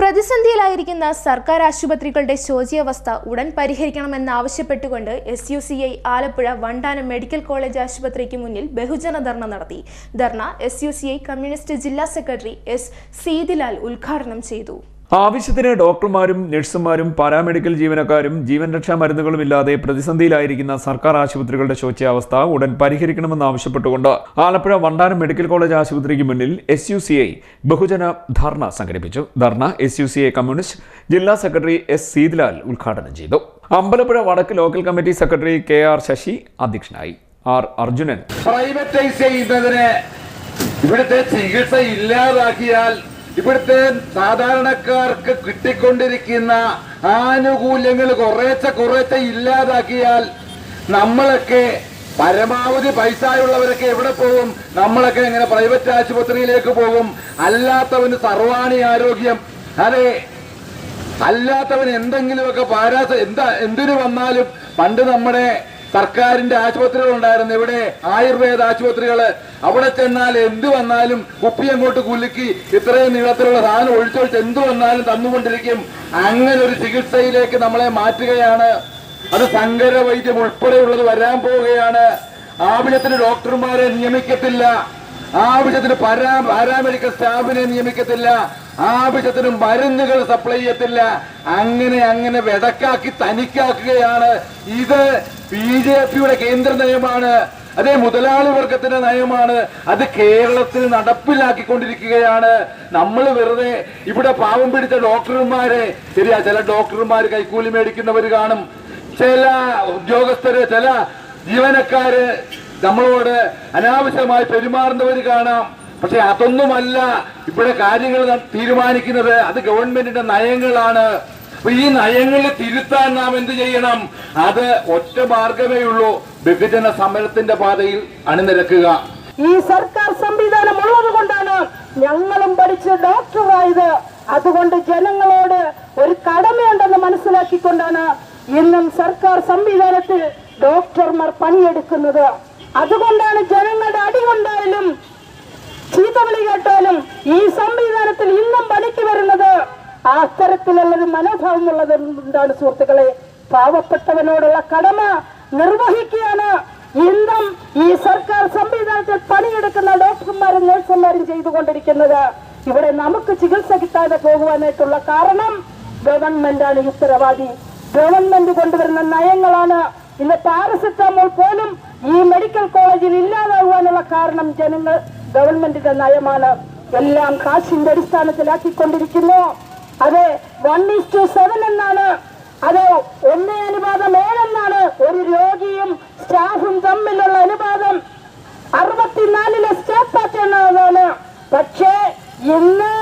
പ്രതിസന്ധിയിലായിരിക്കുന്ന സർക്കാർ ആശുപത്രികളുടെ ശോചിയാവസ്ഥ ഉടൻ പരിഹരിക്കണമെന്നാവശ്യപ്പെട്ടുകൊണ്ട് S U C I Alappuzha Vandanam medical college ആശുപത്രിക്ക് മുന്നിൽ ബഹുജന ധർണ നടത്തി. ധർണ S U C I communist ജില്ലാ സെക്രട്ടറി എസ് സീതിലാൽ ഉദ്ഘാടനം ചെയ്തു. ആവശ്യത്തിന് ഡോക്ടർമാരും നഴ്സുമാരും പാരാമെഡിക്കൽ ജീവനക്കാരും ജീവൻ രക്ഷാ മരുന്നുകളും ഇല്ലാതെ പ്രതിസന്ധിയിലായിരിക്കുന്ന സർക്കാർ ആശുപത്രികളുടെ ശോച്യാവസ്ഥ ഉടൻ പരിഹരിക്കണമെന്ന് ആവശ്യപ്പെട്ടുകൊണ്ട് ആലപ്പുഴ വണ്ടാനം മെഡിക്കൽ കോളേജ് ആശുപത്രിക്ക് മുന്നിൽ എസ് യു സി ഐ ബഹുജന ധർണ സംഘടിപ്പിച്ചു. ധർണ S U C I communist ജില്ലാ സെക്രട്ടറി എസ് സീതിലാൽ ഉദ്ഘാടനം ചെയ്തു. അമ്പലപ്പുഴ വടക്ക് local committee secretary K R Sasi അധ്യക്ഷനായി. ആർ അർജുനൻ. ഇവിടുത്തെ ചികിത്സ ഇല്ലാതാക്കിയാൽ ഇവിടുത്തെ സാധാരണക്കാർക്ക് കിട്ടിക്കൊണ്ടിരിക്കുന്ന ആനുകൂല്യങ്ങൾ കുറേച്ച കുറേച്ച ഇല്ലാതാക്കിയാൽ നമ്മളൊക്കെ പരമാവധി പൈസയുള്ളവരൊക്കെ എവിടെ പോകും? നമ്മളൊക്കെ എങ്ങനെ പ്രൈവറ്റ് ആശുപത്രിയിലേക്ക് പോകും. അല്ലാത്തവന് സർവാണി ആരോഗ്യം. അതെ അല്ലാത്തവൻ എന്തെങ്കിലുമൊക്കെ പാരാസ എന്താ എന്തിനു വന്നാലും പണ്ട് നമ്മുടെ സർക്കാരിന്റെ ആശുപത്രികൾ ഉണ്ടായിരുന്നു ഇവിടെ ആയുർവേദ ആശുപത്രികൾ. അവിടെ ചെന്നാൽ എന്ത് വന്നാലും കുപ്പി അങ്ങോട്ട് കുലുക്കി ഇത്രയും നീളത്തിലുള്ള സാധനം ഒഴിച്ചൊഴിച്ച് എന്ത് വന്നാലും തന്നുകൊണ്ടിരിക്കും. അങ്ങനെ ഒരു ചികിത്സയിലേക്ക് നമ്മളെ മാറ്റുകയാണ്. അത് സങ്കര വൈദ്യം ഉൾപ്പെടെയുള്ളത് വരാൻ പോവുകയാണ്. ആവശ്യത്തിന് ഡോക്ടർമാരെ നിയമിക്കത്തില്ല. ആവശ്യത്തിന് പാരാ പാരാമെഡിക്കൽ സ്റ്റാഫിനെ നിയമിക്കത്തില്ല. ആവശ്യത്തിന് മരുന്നുകൾ സപ്ലൈ ചെയ്യത്തില്ല. അങ്ങനെ അങ്ങനെ വെടക്കാക്കി തനിക്കാക്കുകയാണ്. ഇത് ബി ജെ പിയുടെ കേന്ദ്ര നയമാണ്. അതേ മുതലാളി വർഗത്തിന്റെ നയമാണ്. അത് കേരളത്തിൽ നടപ്പിലാക്കിക്കൊണ്ടിരിക്കുകയാണ്. നമ്മൾ വെറുതെ ഇവിടെ പാവം പിടിച്ച ഡോക്ടർമാരെ ശരിയാ ചില ഡോക്ടർമാർ കൈക്കൂലി മേടിക്കുന്നവർ കാണും. ചില ഉദ്യോഗസ്ഥര് ചില ജീവനക്കാര് നമ്മളോട് അനാവശ്യമായി പെരുമാറുന്നവർ കാണാം. പക്ഷെ അതൊന്നുമല്ല. ഇവിടെ കാര്യങ്ങൾ തീരുമാനിക്കുന്നത് അത് ഗവൺമെന്റിന്റെ നയങ്ങളാണ്. അപ്പൊ ഈ നയങ്ങൾ തിരുത്താൻ നാം എന്ത് ചെയ്യണം? അത് ഒറ്റ മാർഗമേ ഉള്ളൂ. ബഹുജന സമരത്തിന്റെ പാതയിൽ അണിനിരക്കുക. ഈ സർക്കാർ സംവിധാനം ഉള്ളത് കൊണ്ടാണ് ഞങ്ങളും പഠിച്ച് ഡോക്ടറായത് അതുകൊണ്ട് ജനങ്ങളോട് ഒരു കടമയുണ്ടെന്ന് മനസ്സിലാക്കിക്കൊണ്ടാണ് ഇന്നും സർക്കാർ സംവിധാനത്തിൽ ഡോക്ടർമാർ പണിയെടുക്കുന്നത്. അതുകൊണ്ടാണ് ജനങ്ങളുടെ അടികൊണ്ടായാലും ചീത്തവിളി കേട്ടാലും ഈ സംവിധാനത്തിൽ ഇന്നും പണിക്ക് വരുന്നത്. ആ അത്തരത്തിലുള്ളൊരു മനോഭാവമുള്ളത് കൊണ്ടാണ് സുഹൃത്തുക്കളെ? പാവപ്പെട്ടവനോടുള്ള കടമ നിർവഹിക്കുകയാണ്. ഇന്നും ഈ സർക്കാർ സംവിധാനത്തിൽ പണിയെടുക്കുന്ന ഡോക്ടർമാരും നഴ്സുമാരും ചെയ്തുകൊണ്ടിരിക്കുന്നത്. ഇവിടെ നമുക്ക് ചികിത്സ കിട്ടാതെ പോകുവാനായിട്ടുള്ള കാരണം ഗവൺമെന്റാണ് ഉത്തരവാദി. ഗവൺമെന്റ് കൊണ്ടുവരുന്ന നയങ്ങളാണ്. ഇന്ന് പാരസെറ്റാമോൾ പോലും ഈ മെഡിക്കൽ കോളേജിൽ ഇല്ലാതാകുവാനുള്ള കാരണം ജനങ്ങൾ ഗവൺമെന്റിന്റെ നയമാണ്. എല്ലാം കാശിന്റെ അടിസ്ഥാനത്തിലാക്കിക്കൊണ്ടിരിക്കുന്നു. അതെ വൺ ഈസ് ടു സെവൻ എന്നാണ്. അത് ഒന്നേ അനുപാതം ഏഴെന്നാണ് ഒരു രോഗിയും സ്റ്റാഫും തമ്മിലുള്ള അനുപാതം അറുപത്തിനാലിലെ സ്റ്റാഫ് പാറ്റേൺ അതാണ് പക്ഷേ ഇന്ന്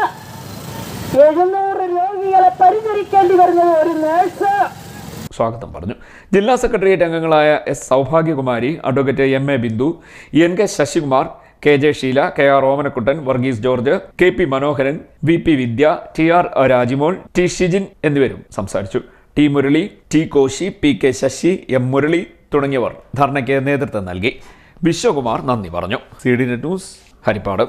എഴുന്നൂറ് രോഗികളെ പരിചരിക്കേണ്ടി വരുന്നത് ഒരു നേഴ്സ് സ്വാഗതം പറഞ്ഞു. ജില്ലാ സെക്രട്ടേറിയറ്റ് അംഗങ്ങളായ S Soubhagyakumari advocate M A Bindu N K Sasikumar K J Sheela K R Omanakuttan Varghese George K P Manoharan V P Vidya T R Rajimol T Shijin എന്നിവരും സംസാരിച്ചു. T Murali T Koshy P K Sasi M Murali തുടങ്ങിയവർ ധർണയ്ക്ക് നേതൃത്വം നൽകി. വിശ്വകുമാർ നന്ദി പറഞ്ഞു. C D net news Haripad.